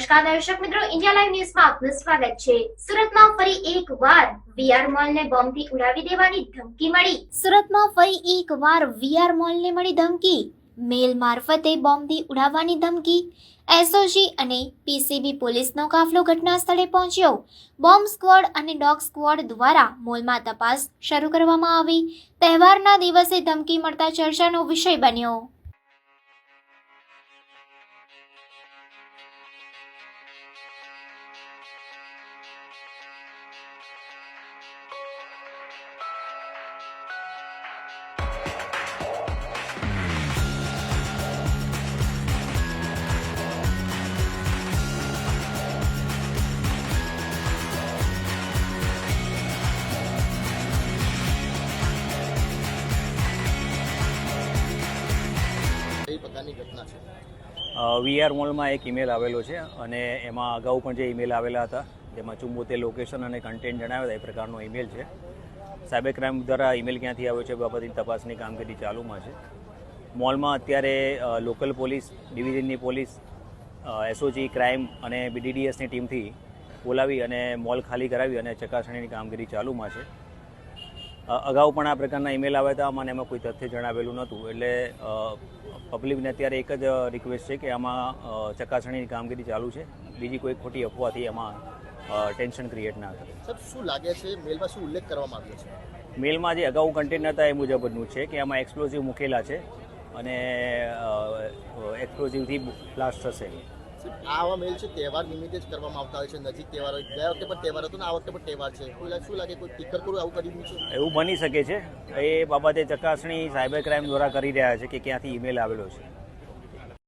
નમસ્કાર દર્શક મિત્રો, ઇન્ડિયા લાઈવ ન્યૂઝમાં આપનું સ્વાગત છે. સુરતમાં ફરી એકવાર વીઆર મોલને બોમ્બથી ઉડાવી દેવાની ધમકી મળી. સુરતમાં ફરી એકવાર વીઆર મોલને મળી ધમકી. મેલ મારફતે બોમ્બથી ઉડાવવાની ધમકી. એસઓજી અને પીસીબી પોલીસનો કાફલો ઘટના સ્થળે પહોંચ્યો. બોમ્બ સ્ક્વોડ અને ડોગ સ્ક્વોડ દ્વારા મોલમાં તપાસ શરૂ કરવામાં આવી. તહેવારના દિવસે ધમકી મળતા ચર્ચાનો વિષય બન્યો. કઈ પ્રકારની ઘટના છે? વીઆર મોલમાં એક ઈમેલ આવેલો છે અને એમાં અગાઉ પણ જે ઈમેલ આવેલા હતા, જેમાં ચુંબોતેર લોકેશન અને કન્ટેન્ટ જણાવ્યા હતા, એ પ્રકારનો ઈમેલ છે. સાયબર ક્રાઇમ દ્વારા ઈમેલ ક્યાંથી આવ્યો છે બાબતની તપાસની કામગીરી ચાલુમાં છે. મોલમાં અત્યારે લોકલ પોલીસ ડિવિઝનની પોલીસ એસઓજી ક્રાઇમ અને બીડીડીએસની ટીમથી બોલાવી અને મોલ ખાલી કરાવી અને ચકાસણીની કામગીરી ચાલુમાં છે. અગાઉ પણ આ પ્રકારના ઈમેલ આવ્યા હતા મને એમાં કોઈ તથ્ય જણાવેલું નહોતું. એટલે પબ્લિકને અત્યારે એક જ રિક્વેસ્ટ છે કે આમાં ચકાસણીની કામગીરી ચાલુ છે. બીજી કોઈ ખોટી અફવાથી એમાં ટેન્શન ક્રિએટ ના કરે સર શું લાગે છે મેલમાં શું ઉલ્લેખ કરવામાં આવ્યો છે? મેલમાં જે અગાઉ કન્ટેન્ટ હતા એ મુજબનું છે કે આમાં એક્સપ્લોઝિવ મૂકેલા છે અને એક્સપ્લોઝિવથી બ્લાસ્ટ થશે. આવા મેલ છે, તહેવાર નિમિત્તે જ કરવામાં આવતા હોય છે, નજીક તહેવાર હોય. ગયા વખતે પણ તહેવાર હતો ને આ વખતે પણ તહેવાર છે. કોઈ શું લાગે? કોઈ ટીકર કરું આવું કરી છે? એવું બની શકે છે. એ બાબતે ચકાસણી સાયબર ક્રાઇમ દ્વારા કરી રહ્યા છે કે ક્યાંથી ઈમેલ આવેલો છે.